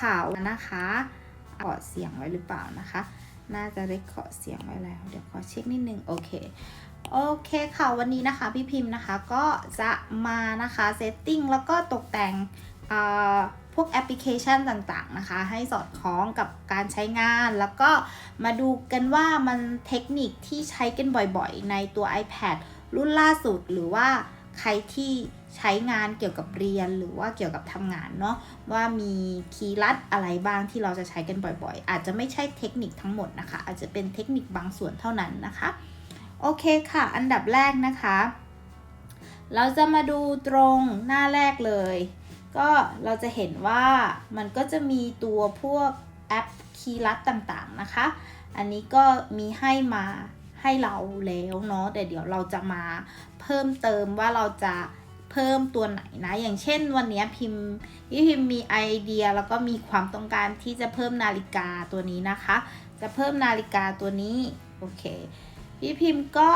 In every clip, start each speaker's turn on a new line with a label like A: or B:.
A: ข่าวนะคะเกาะเสียงไว้หรือเปล่านะคะ น่าจะได้เกาะเสียงไว้แล้ว เดี๋ยวขอเช็คนิดนึง โอเคโอเคค่ะ วันนี้นะคะพี่พิมพ์นะคะก็จะมานะคะเซตติ้งแล้วก็ตกแต่งพวกแอปพลิเคชันต่างๆนะคะ ให้สอดคล้องกับการใช้งาน แล้วก็มาดูกันว่ามันเทคนิคที่ใช้กันบ่อยๆ ในตัว iPad รุ่นล่าสุดหรือว่าใครที่ ใช้งานเกี่ยวกับเรียนหรือว่าเกี่ยวกับทำงานเนาะว่ามีคีย์ลัดอะไรบ้างที่เราจะใช้กันบ่อยๆ อาจจะไม่ใช่เทคนิคทั้งหมดนะคะ อาจจะเป็นเทคนิคบางส่วนเท่านั้นนะคะ โอเคค่ะ อันดับแรกนะคะ เราจะมาดูตรงหน้าแรกเลย ก็เราจะเห็นว่ามันก็จะมีตัวพวกแอปคีย์ลัดต่างๆนะคะ อันนี้ก็มีให้มาให้เราแล้วเนาะแต่เดี๋ยวเราจะมาเพิ่มเติมว่าเราจะ เพิ่มตัวไหนนะ อย่างเช่นวันนี้พิมพ์พี่พิมพ์มีไอเดียแล้วก็มีความต้องการที่จะเพิ่มนาฬิกาตัวนี้นะคะ จะเพิ่มนาฬิกาตัวนี้โอเคพี่พิมพ์ก็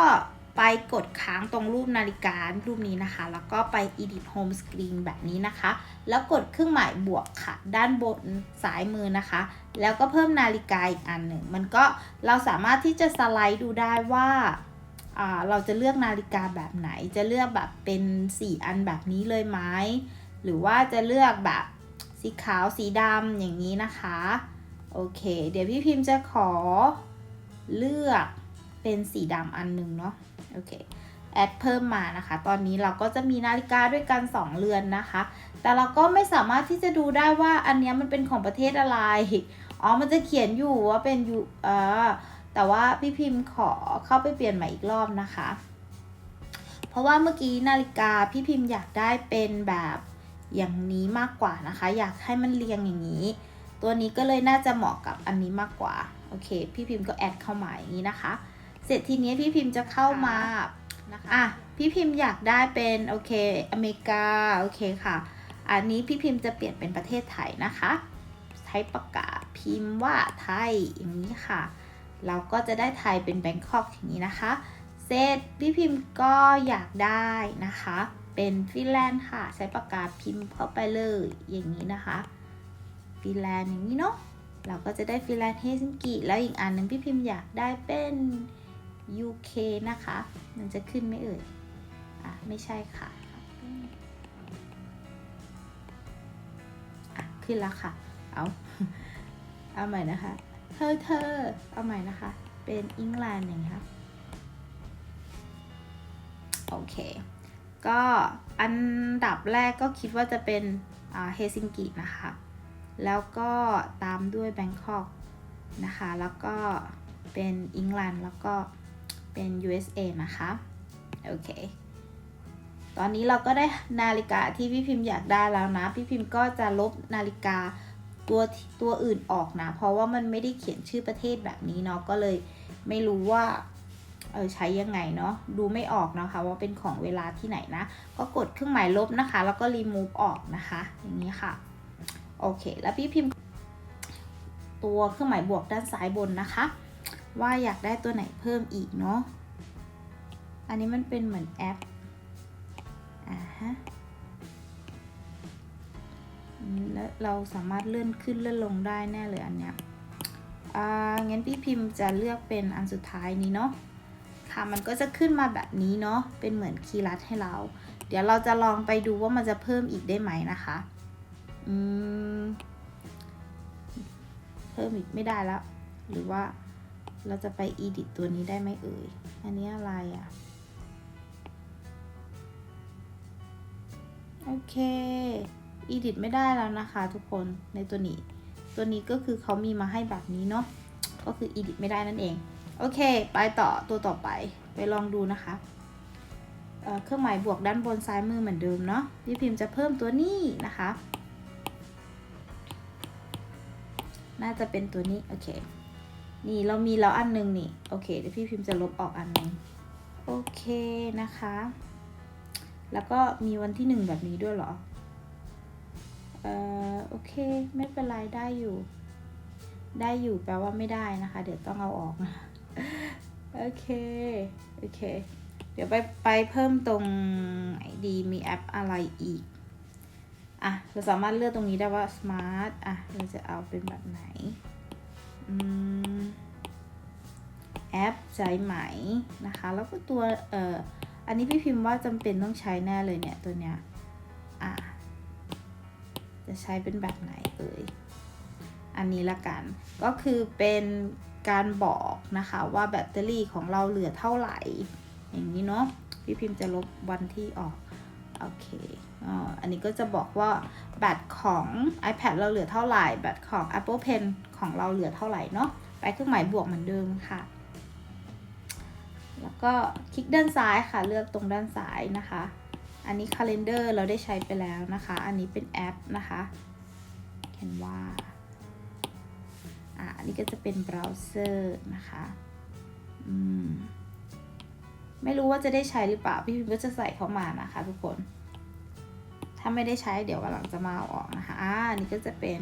A: ไปกดค้างตรงรูปนาฬิการูปนี้นะคะ แล้วก็ไป edit home screen แบบนี้นะคะ แล้วกดเครื่องหมายบวกค่ะ ด้านบนซ้ายมือนะคะ แล้วก็เพิ่มนาฬิกาอีกอันหนึ่ง มันก็เราสามารถที่จะสไลด์ดูได้ว่าอ่า เราจะเลือกนาฬิกาแบบไหน จะเลือกแบบเป็น 4 อันแบบนี้เลยไหมหรือว่าจะเลือกแบบสีขาวสีดำอย่างนี้นะคะ โอเค เดี๋ยวพี่พิมพ์จะขอเลือกเป็นสีดำอันหนึ่งเนาะ โอเค แอดเพิ่มมานะคะ ตอนนี้เราก็จะมีนาฬิกาด้วยกัน 2 เรือนนะคะ แต่เราก็ไม่สามารถที่จะดูได้ว่าอันนี้มันเป็นของประเทศอะไร อ๋อ มันจะเขียนอยู่ว่าเป็นยูเออ แต่ว่าพี่พิมพ์ขอเข้าไปเปลี่ยนใหม่อีกรอบนะคะ เพราะว่าเมื่อกี้นาฬิกาพี่พิมพ์อยากได้เป็นแบบอย่างนี้มากกว่านะคะ อยากให้มันเรียงอย่างนี้ ตัวนี้ก็เลยน่าจะเหมาะกับอันนี้มากกว่า โอเค พี่พิมพ์ก็แอดเข้ามาอย่างนี้นะคะ เสร็จทีนี้พี่พิมพ์จะเข้ามานะคะอะพี่พิมพ์อยากได้เป็นโอเคอเมริกาโอเคค่ะ อันนี้พี่พิมพ์จะเปลี่ยนเป็นประเทศไทยนะคะ ใช้ปากกาพิมพ์ว่าไทยอย่างนี้ค่ะ เราก็จะได้ไทยเป็นแบงคอกอย่างนี้นะคะเสร็จพี่พิมพ์ก็อยากได้นะคะ เป็นฟินแลนด์ค่ะ ใช้ปากกาพิมพ์เข้าไปเลยอย่างนี้นะคะฟินแลนด์อย่างนี้เนาะเราก็จะได้ฟินแลนด์เฮซิงกิแล้วอีกอันหนึงพี่พิมพ์อยากได้เป็น UK นะคะ มันจะขึ้นไหมเอ่ยอะไม่ใช่ค่ะอะขึ้นแล้วค่ะ เอาเอาใหม่นะคะ เธอเธอเอาใหม่นะคะ เป็นอังกฤษอย่างนี้ค่ะโอเค ก็อันดับแรกก็คิดว่าจะเป็นเฮซิงกินะคะ แล้วก็ตามด้วยแบงคอกนะคะ แล้วก็เป็นอังกฤษแล้วก็เป็น USA นะคะ โอเค ตอนนี้เราก็ได้นาฬิกาที่พี่พิมพ์อยากได้แล้วนะ พี่พิมพ์ก็จะลบนาฬิกา ตัวตัวอื่นออกนะ เพราะว่ามันไม่ได้เขียนชื่อประเทศแบบนี้เนาะก็เลยไม่รู้ว่าเออใช้ยังไงเนาะดูไม่ออกนะคะว่าเป็นของเวลาที่ไหนนะ ก็กดเครื่องหมายลบนะคะ แล้วก็ remove ออกนะคะ อย่างนี้ค่ะ โอเค แล้วพี่พิมพ์ ตัวเครื่องหมายบวกด้านซ้ายบนนะคะ ว่าอยากได้ตัวไหนเพิ่มอีกเนาะอันนี้มันเป็นเหมือนแอปอ่าฮะ แล้วเราสามารถเลื่อนขึ้นเลื่อนลงได้แน่เลยอันเนี้ยอ่างั้นพี่พิมพ์จะเลือกเป็นอันสุดท้ายนี้เนาะค่ะมันก็จะขึ้นมาแบบนี้เนาะเป็นเหมือนคีย์ลัดให้เรา เดี๋ยวเราจะลองไปดูว่ามันจะเพิ่มอีกได้ไหมนะคะอืมเพิ่มอีกไม่ได้แล้ว หรือว่าเราจะไป edit ตัวนี้ได้ไหมเอ่ย อันนี้อะไรอะ่ะ โอเค edit ไม่ได้แล้วนะคะ ทุกคนในตัวนี้ ตัวนี้ก็คือเขามีมาให้แบบนี้เนาะก็คือ edit ไม่ได้นั่นเอง โอเค ไปต่อตัวต่อไปไปลองดูนะคะเเครื่องหมายบวกด้านบนซ้ายมือเหมือนเดิมเนาะพี่พิมพ์จะเพิ่มตัวนี้นะคะ น่าจะเป็นตัวนี้ โอเค นี่เรามีแล้วอันหนึงนี่ โอเคเดี๋ยวพี่พิมพ์จะลบออกอันหนึงโอเคนะคะ แล้วก็มีวันที่หนึ่งแบบนี้ด้วยเหรอ เออโอเค ไม่เป็นไรได้อยู่ ได้อยู่แปลว่าไม่ได้นะคะ เดี๋ยวต้องเอาออกนะโอเค โอเค เดี๋ยวไปไปเพิ่มตรงไหนดีมีแอปอะไรอีก อะ เราสามารถเลือกตรงนี้ได้ว่า smart อะ เราจะเอาเป็นแบบไหน อืม แอปใจไหมนะคะ แล้วก็ตัว เอ่อ อันนี้พี่พิมพ์ว่าจำเป็นต้องใช้แน่เลยเนี่ย ตัวเนี้ย อะ จะใช้เป็นแบบไหนเอ่ย อันนี้ละกัน ก็คือเป็นการบอกนะคะว่าแบตเตอรี่ของเราเหลือเท่าไหร่ อย่างนี้เนาะ พี่พิมพ์จะลบวันที่ออก โอเคอันนี้ก็จะบอกว่าแบตของ iPad เราเหลือเท่าไหร่ แบตของ Apple Pen ของเราเหลือเท่าไหร่เนาะ ไปเครื่องหมายบวกเหมือนเดิมค่ะ แล้วก็คลิกด้านซ้ายค่ะ เลือกตรงด้านซ้ายนะคะ อันนี้ Calendar เราได้ใช้ไปแล้วนะคะ อันนี้เป็นแอปนะคะเห็นว่าอ่าอันนี้ก็จะเป็นเบราว์เซอร์นะคะอืมไม่รู้ว่าจะได้ใช้หรือเปล่า พี่พิมก็จะใส่เข้ามานะคะ ทุกคน ถ้าไม่ได้ใช้เดี๋ยววันหลังจะมาเอาออกนะคะอ่าอันนี้ก็จะเป็น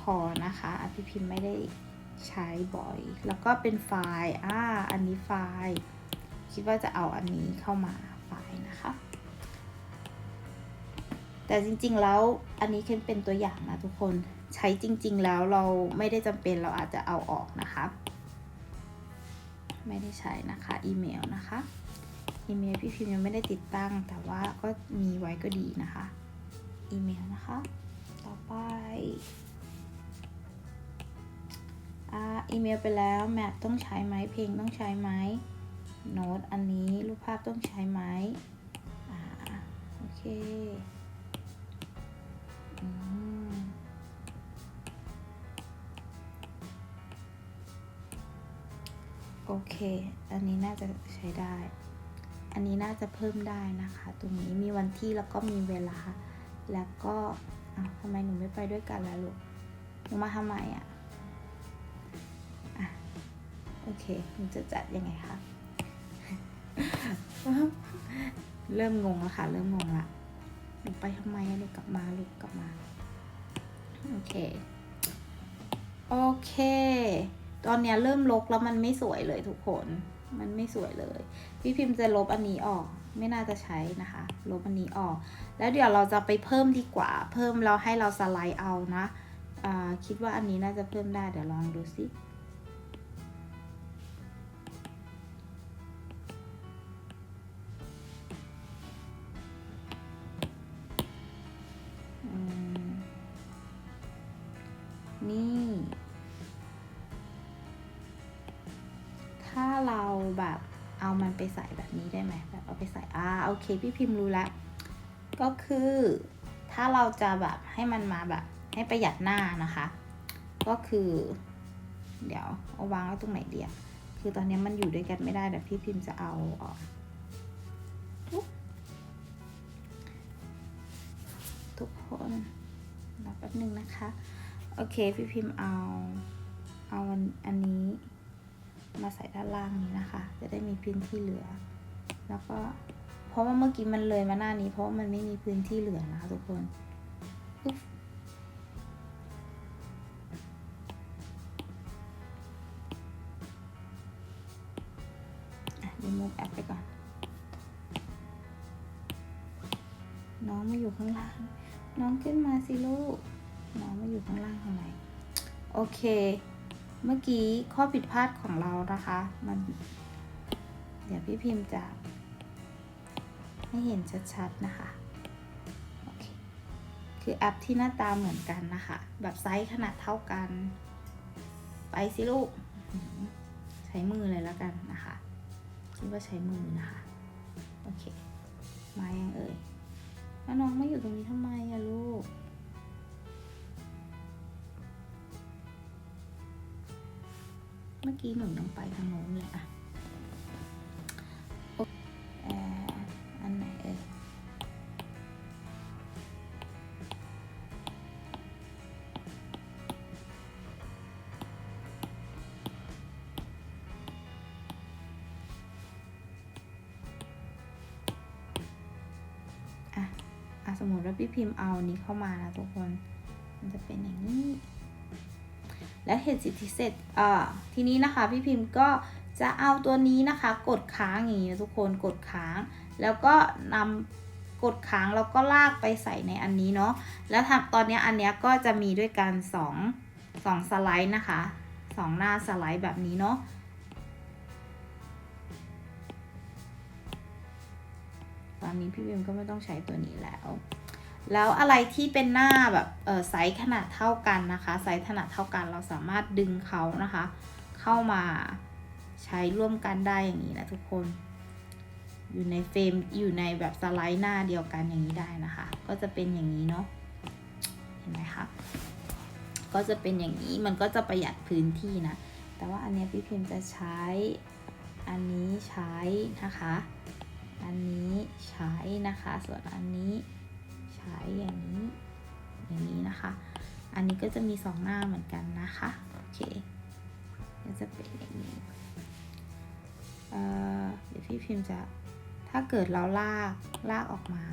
A: คอนะคะอะพี่พิมไม่ได้ใช้บ่อย แล้วก็เป็นไฟล์อ่าอันนี้ไฟล์ คิดว่าจะเอาอันนี้เข้ามาไฟล์นะคะ แต่จริงๆแล้วอันนี้คือเป็นตัวอย่างนะทุกคนใช้จริง ๆ แล้วเราไม่ได้จำเป็นเราอาจจะเอาออกนะคะ ไม่ได้ใช้นะคะอีเมลนะคะอีเมลพี่พิมพ์ยังไม่ได้ติดตั้ง แต่ว่าก็มีไว้ก็ดีนะคะ อีเมลนะคะ ต่อไปอ่าอีเมลไปแล้วแมปต้องใช้ไหมเพลงต้องใช้ไหมโน้ตอันนี้รูปภาพต้องใช้ไหมอ่าโอเค โอเค อันนี้น่าจะใช้ได้ อันนี้น่าจะเพิ่มได้นะคะ ตรงนี้มีวันที่แล้วก็มีเวลา แล้วก็อ้าวทำไมหนูไม่ไปด้วยกันล่ะลูก หนูมาทำไมอะ อะ โอเคหนูจะจัดยังไงคะ เริ่มงงแล้วค่ะ เริ่มงงละ นูไปทำไมอะลูกกลับมาลูกกลับมา โอเค โอเค ตอนเนี้ยเริ่มลกแล้วมันไม่สวยเลยทุกคน มันไม่สวยเลย พี่พิมพ์จะลบอันนี้ออก ไม่น่าจะใช้นะคะ ลบอันนี้ออก แล้วเดี๋ยวเราจะไปเพิ่มดีกว่า เพิ่มเราให้เราสไลด์เอานะคิดว่าอันนี้น่าจะเพิ่มได้ เดี๋ยวลองดูสิ ถ้าเราแบบเอามันไปใส่แบบนี้ได้ไหมแบบเอาไปใส่อ่าโอเคพี่พิมพ์รู้แล้ว ก็คือถ้าเราจะแบบให้มันมาแบบให้ประหยัดหน้านะคะ ก็คือ เดี๋ยวเอาวางไว้ตรงไหนเดียวคือตอนนี้มันอยู่ด้วยกันไม่ได้เดี๋ยวพี่พิมพ์จะเอาออกทุกคนรอแป๊บนึงนะคะ โอเค พี่พิมพ์เอา เอาอันอันนี้ มาใส่ด้านล่างนี้นะคะ จะได้มีพื้นที่เหลือ แล้วก็เพราะว่าเมื่อกี้มันเลยมาหน้านี้ เพราะว่ามันไม่มีพื้นที่เหลือนะคะทุกคนอุ๊บอะ remove app ไปก่อน น้องมาอยู่ข้างล่าง น้องขึ้นมาสิลูก น้องมาอยู่ข้างล่างทำไมโอเค เมื่อกี้ข้อผิดพลาดของเรานะคะ มัน เดี๋ยวพี่พิมพ์จะ ให้เห็นชัดๆนะคะโอเคคือแอปที่หน้าตาเหมือนกันนะคะ แบบไซส์ขนาดเท่ากัน ไปสิลูก ใช้มือเลยแล้วกันนะคะคิดว่าใช้มือนะคะโอเค มายังเอ่ยแล้วน้องไม่อยู่ตรงนี้ทำไมอะลูก มื่อกี้หนูยังไปทางโน้นเลยอะอันไหนเอ่ยอะอะสมมติว่าพี่พิมพ์เอานี้เข้ามานะทุกคน มันจะเป็นอย่างนี้ และเหตุสิทธิเสร็จอ่าทีนี้นะคะพี่พิมพ์ก็จะเอาตัวนี้นะคะกดค้างอย่างนี้ทุกคนกดค้าง แล้วก็นำกกดค้างแล้วก็ลากไปใส่ในอันนี้เนาะแล้วทำตอนนี้อันเนี้ยก็จะมีด้วยกันสองสองสไลด์นะคะสองหน้าสไลด์แบบนี้เนาะตอนนี้พี่วิมก็ไม่ต้องใช้ตัวนี้แล้ว แล้วอะไรที่เป็นหน้าแบบเออไซส์ขนาดเท่ากันนะคะ ไซส์ขนาดเท่ากันเราสามารถดึงเขานะคะ เข้ามาใช้ร่วมกันได้อย่างนี้นะทุกคน อยู่ในเฟรมอยู่ในแบบสไลด์หน้าเดียวกันอย่างนี้ได้นะคะ ก็จะเป็นอย่างนี้เนาะเห็นไหมคะก็จะเป็นอย่างนี้มันก็จะประหยัดพื้นที่นะ แต่ว่าอันเนี้ยพี่พิมพ์จะใช้อันนี้ใช้นะคะ อันนี้ใช้นะคะ ส่วนอันนี้ ใช้อย่างนี้ อย่างนี้นะคะ อันนี้ก็จะมีสองหน้าเหมือนกันนะคะโอเคก็จะเป็นอย่างนี้เเดี๋ยวพี่พิมพ์จะถ้าเกิดเราลากลากออกมา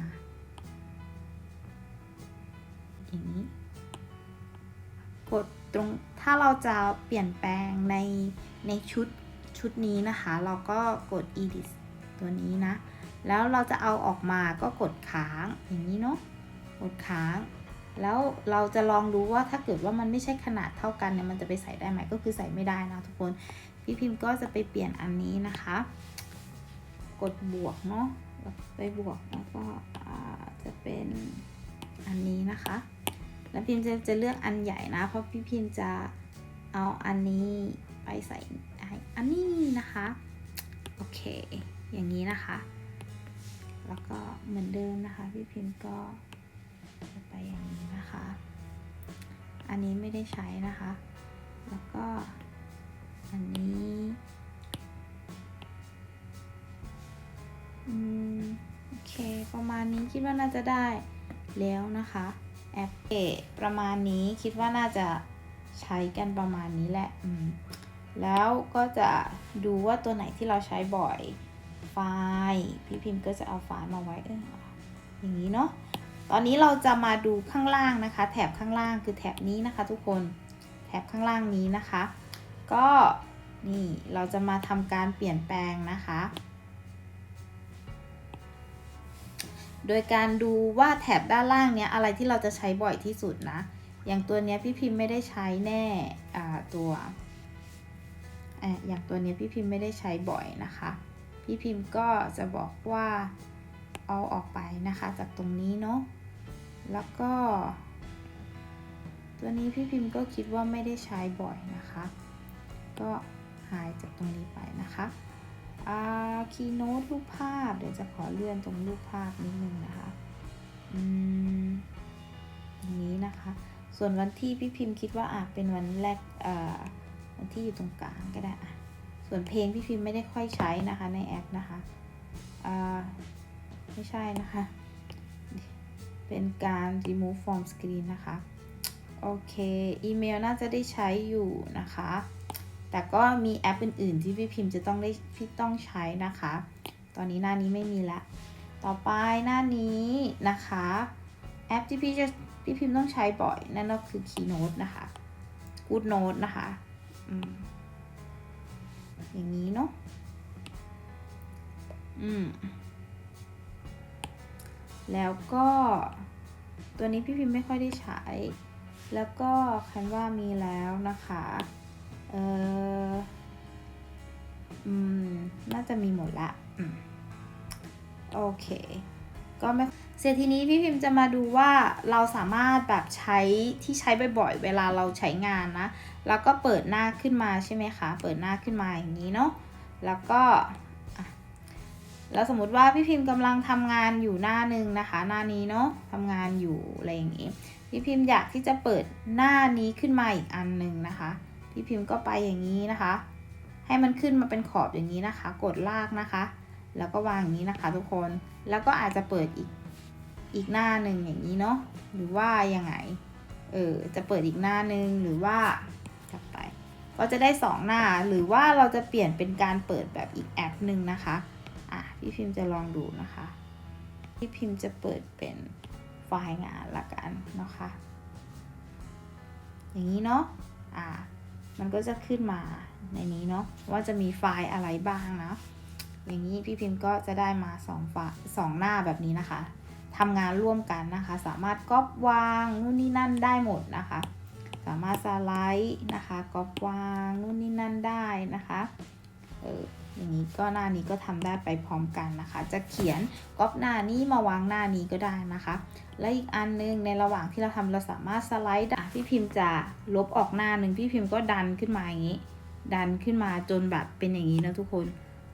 A: อย่างนี้ กดตรงถ้าเราจะเปลี่ยนแปลงในในชุดชุดนี้นะคะ เราก็กด edit ตัวนี้นะ แล้วเราจะเอาออกมาก็กดค้างอย่างนี้เนาะ กดค้าง แล้วเราจะลองดูว่าถ้าเกิดว่ามันไม่ใช่ขนาดเท่ากันเนี่ยมันจะไปใส่ได้ไหมก็คือใส่ไม่ได้นะทุกคนพี่พิมพ์ก็จะไปเปลี่ยนอันนี้นะคะ กดบวกเนาะไปบวกแล้วก็จะเป็นอันนี้นะคะ แล้วพิมพ์จะจะเลือกอันใหญ่นะ เพราะพี่พิมพ์จะเอาอันนี้ไปใส่อันนี้นะคะ โอเค อย่างนี้นะคะ แล้วก็เหมือนเดิมนะคะ พี่พิมพ์ก็ ไปอย่างนี้นะคะ อันนี้ไม่ได้ใช้นะคะ แล้วก็อันนี้อืมโอเคประมาณนี้คิดว่าน่าจะได้แล้วนะคะแอปเอประมาณนี้คิดว่าน่าจะใช้กันประมาณนี้แหละอืมแล้วก็จะดูว่าตัวไหนที่เราใช้บ่อย ไฟล์ พี่พิมพ์ก็จะเอาไฟล์มาไว้เอออย่างนี้เนาะ ตอนนี้เราจะมาดูข้างล่างนะคะ แถบข้างล่างคือแถบนี้นะคะ ทุกคนแถบข้างล่างนี้นะคะ ก็นี่เราจะมาทำการเปลี่ยนแปลงนะคะ โดยการดูว่าแถบด้านล่างเนี้ยอะไรที่เราจะใช้บ่อยที่สุดนะ อย่างตัวเนี้ยพี่พิมพ์ไม่ได้ใช้แน่อ่าตัวอะอย่างตัวเนี้ยพี่พิมพ์ไม่ได้ใช้บ่อยนะคะ พี่พิมพ์ก็จะบอกว่า เอาออกไปนะคะจากตรงนี้เนาะ แล้วก็ ตัวนี้พี่พิมพ์ก็คิดว่าไม่ได้ใช้บ่อยนะคะ ก็หายจากตรงนี้ไปนะคะอ่าคีโน้ตรูปภาพ เดี๋ยวจะขอเลื่อนตรงรูปภาพนิดนึงนะคะอืมอย่างนี้นะคะ ส่วนวันที่พี่พิมพ์คิดว่าอาจเป็นวันแรกเอ่อวันที่อยู่ตรงกลางก็ได้ ส่วนเพลงพี่พิมพ์ไม่ได้ค่อยใช้นะคะในแอปนะคะอ่า ไม่ใช่นะคะ เป็นการ remove from screen นะคะ โอเคอีเมลน่าจะได้ใช้อยู่นะคะ แต่ก็มีแอปอื่น ๆ ที่พี่พิมพ์จะต้องได้พี่ต้องใช้นะคะ ตอนนี้หน้านี้ไม่มีละ ต่อไปหน้านี้นะคะ แอปที่พี่จะพี่พิมพ์ต้องใช้บ่อย นั่นก็คือ Keynote นะคะ GoodNote นะคะออย่างนี้เนาะอืม แล้วก็ตัวนี้พี่พิมพ์ไม่ค่อยได้ใช้ แล้วก็คันว่ามีแล้วนะคะ เอออืม น่าจะมีหมดละโอเค ก็ไม่เสร็จทีนี้พี่พิมพ์จะมาดูว่าเราสามารถแบบใช้ที่ใช้บ่อยๆ เวลาเราใช้งานนะ แล้วก็เปิดหน้าขึ้นมาใช่ไหมคะ เปิดหน้าขึ้นมาอย่างนี้เนาะ แล้วก็ แล้วสมมติว่าพี่พิมพ์กำลังทำงานอยู่หน้านึงนะคะ หน้านี้เนาะทำงานอยู่อะไรอย่างงี้ พี่พิมพ์อยากที่จะเปิดหน้านี้ขึ้นมาอีกอันหนึ่งนะคะ พี่พิมพ์ก็ไปอย่างนี้นะคะ ให้มันขึ้นมาเป็นขอบอย่างนี้นะคะ กดลากนะคะ แล้วก็วางอย่างนี้นะคะ ทุกคน แล้วก็อาจจะเปิดอีกอีกหน้าหนึ่งอย่างนี้เนาะ หรือว่ายังไง เออ จะเปิดอีกหน้าหนึ่งหรือว่ากลับไป ก็จะได้สองหน้า หรือว่าเราจะเปลี่ยนเป็นการเปิดแบบอีกแอปหนึ่งนะคะ พี่พิมพ์จะลองดูนะคะ พี่พิมพ์จะเปิดเป็นไฟล์งานละกันนะคะ อย่างนี้เนาะ อ่า มันก็จะขึ้นมาในนี้เนาะว่าจะมีไฟล์อะไรบ้างนะ อย่างนี้พี่พิมพ์ก็จะได้มาสองไฟล์สองหน้าแบบนี้นะคะทำงานร่วมกันนะคะ สามารถก๊อปวางนู่นนี่นั่นได้หมดนะคะ สามารถสไลด์นะคะก๊อปวางนู่นนี่นั่นได้นะคะ เออ อย่างนี้ก็หน้านี้ก็ทำได้ไปพร้อมกันนะคะ จะเขียนก๊อปหน้านี้มาวางหน้านี้ก็ได้นะคะ และอีกอันนึงในระหว่างที่เราทำเราสามารถสไลด์อะพี่พิมพ์จะลบออกหน้าหนึ่งพี่พิมพ์ก็ดันขึ้นมาอย่างนี้ ดันขึ้นมาจนแบบเป็นอย่างนี้นะทุกคน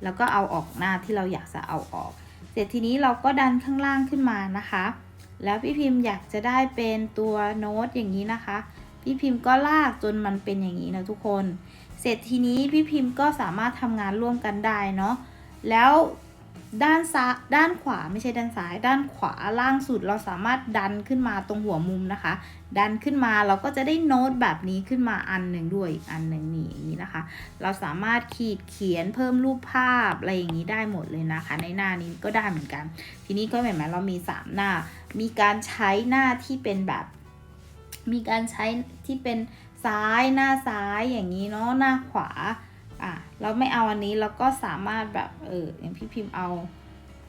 A: แล้วก็เอาออกหน้าที่เราอยากจะเอาออก เสร็จทีนี้เราก็ดันข้างล่างขึ้นมานะคะ แล้วพี่พิมพ์อยากจะได้เป็นตัวโน้ตอย่างนี้นะคะ พี่พิมพ์ก็ลากจนมันเป็นอย่างนี้นะทุกคน เสร็จทีนี้พี่พิมพ์ก็สามารถทำงานร่วมกันได้เนาะแล้วด้านซ้ายด้านขวาไม่ใช่ด้านซ้าย ด้านขวาล่างสุดเราสามารถดันขึ้นมาตรงหัวมุมนะคะ ดันขึ้นมาเราก็จะได้โน้ตแบบนี้ขึ้นมาอันหนึ่งด้วยอีกอันหนึ่งนี่อย่างนี้นะคะ เราสามารถขีดเขียนเพิ่มรูปภาพอะไรอย่างนี้ได้หมดเลยนะคะ ในหน้านี้ก็ได้เหมือนกัน ทีนี้ก็หมือนไหมเรามี 3 หน้า มีการใช้หน้าที่เป็นแบบ มีการใช้ที่เป็น ซ้ายหน้าซ้ายอย่างนี้เนาะหน้าขวาอะเราไม่เอาอันนี้เราก็สามารถแบบเอออย่างพี่พิมพ์เอา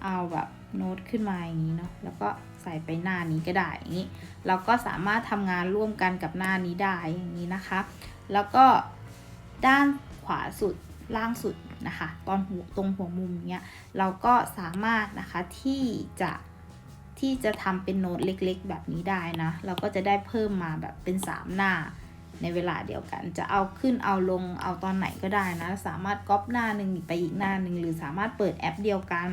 A: เอาแบบโน้ตขึ้นมาอย่างนี้เนาะแล้วก็ใส่ไปหน้านี้ก็ได้อย่างนี้เราก็สามารถทำงานร่วมกันกับหน้านี้ได้อย่างนี้นะคะ แล้วก็ด้านขวาสุดล่างสุดนะคะ ตอนหัวตรงหัวมุมเนี้ยเราก็สามารถนะคะที่จะที่จะทำเป็นโน้ตเล็กๆ แบบนี้ได้นะ เราก็จะได้เพิ่มมาแบบเป็น 3 หน้า ในเวลาเดียวกัน จะเอาขึ้นเอาลงเอาตอนไหนก็ได้นะ สามารถก๊อปหน้าหนึ่งไปอีกหน้าหนึ่งหรือสามารถเปิดแอปเดียวกัน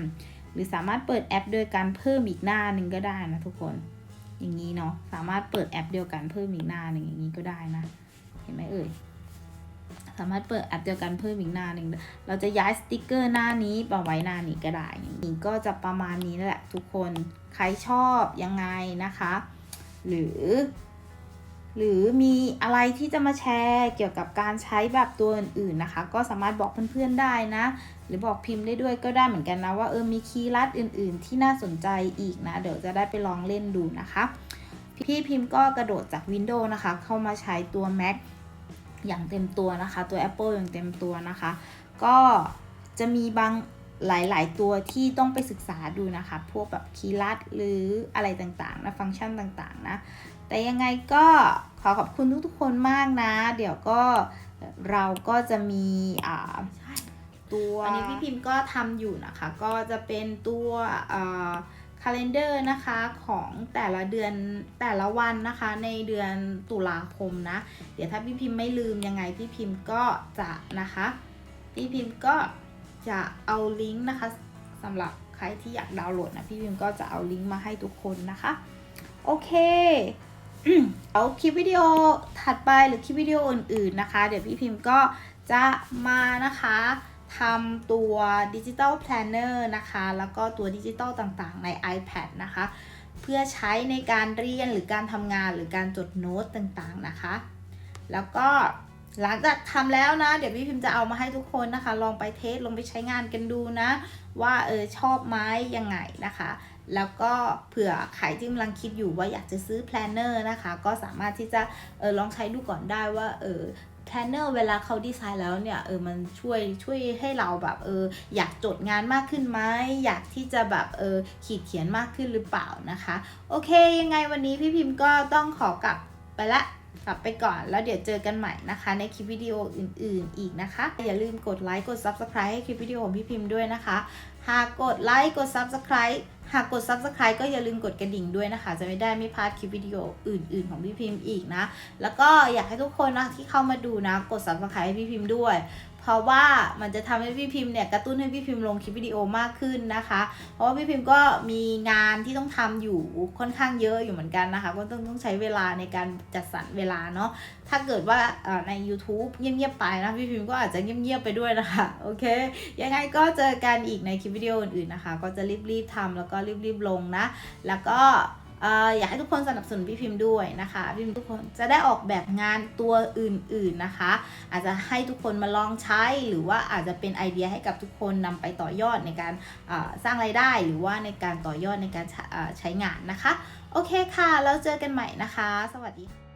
A: หรือสามารถเปิดแอปโดยการเพิ่มอีกหน้าหนึ่งก็ได้นะทุกคน อย่างนี้เนาะสามารถเปิดแอปเดียวกันเพิ่มอีกหน้าหนึ่งอย่างนี้ก็ได้นะ เห็นไหมเอ่ยสามารถเปิดแอปเดียวกันเพิ่มอีกหน้าหนึ่งเราจะย้ายสติกเกอร์หน้านี้มาไว้หน้านี้ก็ได้อย่างนี้ก็จะประมาณนี้แหละทุกคน ใครชอบยังไงนะคะ หรือ หรือมีอะไรที่จะมาแชร์เกี่ยวกับการใช้แบบตัวอื่นๆนะคะ ก็สามารถบอกเพื่อนๆได้นะ หรือบอกพิมพ์ได้ด้วยก็ได้เหมือนกันนะว่าเออมีคีย์ลัดอื่น ๆ ที่น่าสนใจอีกนะ เดี๋ยวจะได้ไปลองเล่นดูนะคะพี่พิมพ์ก็กระโดดจาก Windows นะคะ เข้ามาใช้ตัว Mac อย่างเต็มตัวนะคะ ตัว Apple อย่างเต็มตัวนะคะ ก็จะมีบางหลาย ๆ ตัวที่ต้องไปศึกษาดูนะคะ พวกแบบคีย์ลัดหรืออะไรต่างๆนะฟังก์ชันต่าง ๆ นะ แต่ยังไงก็ขอขอบคุณทุกๆคนมากนะ เดี๋ยวก็เราก็จะมีอ่าตัวอันนี้พี่พิมพ์ก็ทำอยู่นะคะ ก็จะเป็นตัวอ่า calendar นะคะของแต่ละเดือนแต่ละวันนะคะในเดือนตุลาคมนะ เดี๋ยวถ้าพี่พิมพ์ไม่ลืมยังไงพี่พิมพ์ก็จะนะคะ พี่พิมพ์ก็จะเอาลิงก์นะคะสำหรับใครที่อยากดาวน์โหลดนะพี่พิมพ์ก็จะเอาลิงก์มาให้ทุกคนนะคะ โอเค เอาคลิปวิดีโอถัดไปหรือคลิปวิดีโออื่นๆนะคะ เดี๋ยวพี่พิมพ์ก็จะมานะคะทำตัวดิจิ t a ลแพลนเนอร์นะคะ แล้วก็ตัวดิจิตอลต่างๆ ใน iPad นะคะ เพื่อใช้ในการเรียนหรือการทำงานหรือการจดโน้ตต่างๆนะคะ แล้วก็หลังจากทำแล้วนะ เดี๋ยวพี่พิมพ์จะเอามาให้ทุกคนนะคะ ลองไปเทสลองไปใช้งานกันดูนะ ว่าเออชอบไหมยังไงนะคะ แล้วก็เผื่อใครที่กำลังคิดอยู่ว่าอยากจะซื้อแพลนเนอร์นะคะ ก็สามารถที่จะเออลองใช้ดูก่อนได้ว่าเออแพลนเนอร์เวลาเขาดีไซน์แล้วเนี่ยเออมันช่วยช่วยให้เราแบบเอออยากจดงานมากขึ้นไหมอยากที่จะแบบเออขีดเขียนมากขึ้นหรือเปล่านะคะ โอเค ยังไงวันนี้พี่พิมพ์ก็ต้องขอกลับไปละกลับไปก่อนแล้วเดี๋ยวเจอกันใหม่นะคะ ในคลิปวิดีโออื่น ๆ อีกนะคะ อย่าลืมกดไลค์กด Subscribe ให้คลิปวิดีโอของพี่พิมพ์ด้วยนะคะ หากกดไลค์กด Subscribe หากกด Subscribe ก็อย่าลืมกดกระดิ่งด้วยนะคะ จะไม่ได้ไม่พลาดคลิปวิดีโออื่น ๆ ของพี่พิมพ์อีกนะ แล้วก็อยากให้ทุกคนนะที่เข้ามาดูนะ กด Subscribe ให้พี่พิมพ์ด้วย เพราะว่ามันจะทำให้พี่พิมพ์เนี่ยกระตุ้นให้พี่พิมพ์ลงคลิปวิดีโอมากขึ้นนะคะ เพราะว่าพี่พิมพ์ก็มีงานที่ต้องทำอยู่ค่อนข้างเยอะอยู่เหมือนกันนะคะก็ต้องต้องใช้เวลาในการจัดสรรเวลาเนาะถ้าเกิดว่าใน YouTube เงียบๆไปนะพี่พิมพ์ก็อาจจะเงียบๆไปด้วยนะคะโอเค ยังไงก็เจอกันอีกในคลิปวิดีโออื่นๆนะคะ ก็จะรีบๆทำแล้วก็รีบๆลงนะ แล้วก็ อยากให้ทุกคนสนับสนุนพี่พิมพ์ด้วยนะคะพี่พิมพ์ทุกคนจะได้ออกแบบงานตัวอื่นๆนะคะ อาจจะให้ทุกคนมาลองใช้หรือว่าอาจจะเป็นไอเดียให้กับทุกคนนำไปต่อยอดในการสร้างรายได้หรือว่าในการต่อยอดในการใช้เอ่อใช้งานนะคะ โอเคค่ะ แล้วเจอกันใหม่นะคะ สวัสดีค่ะ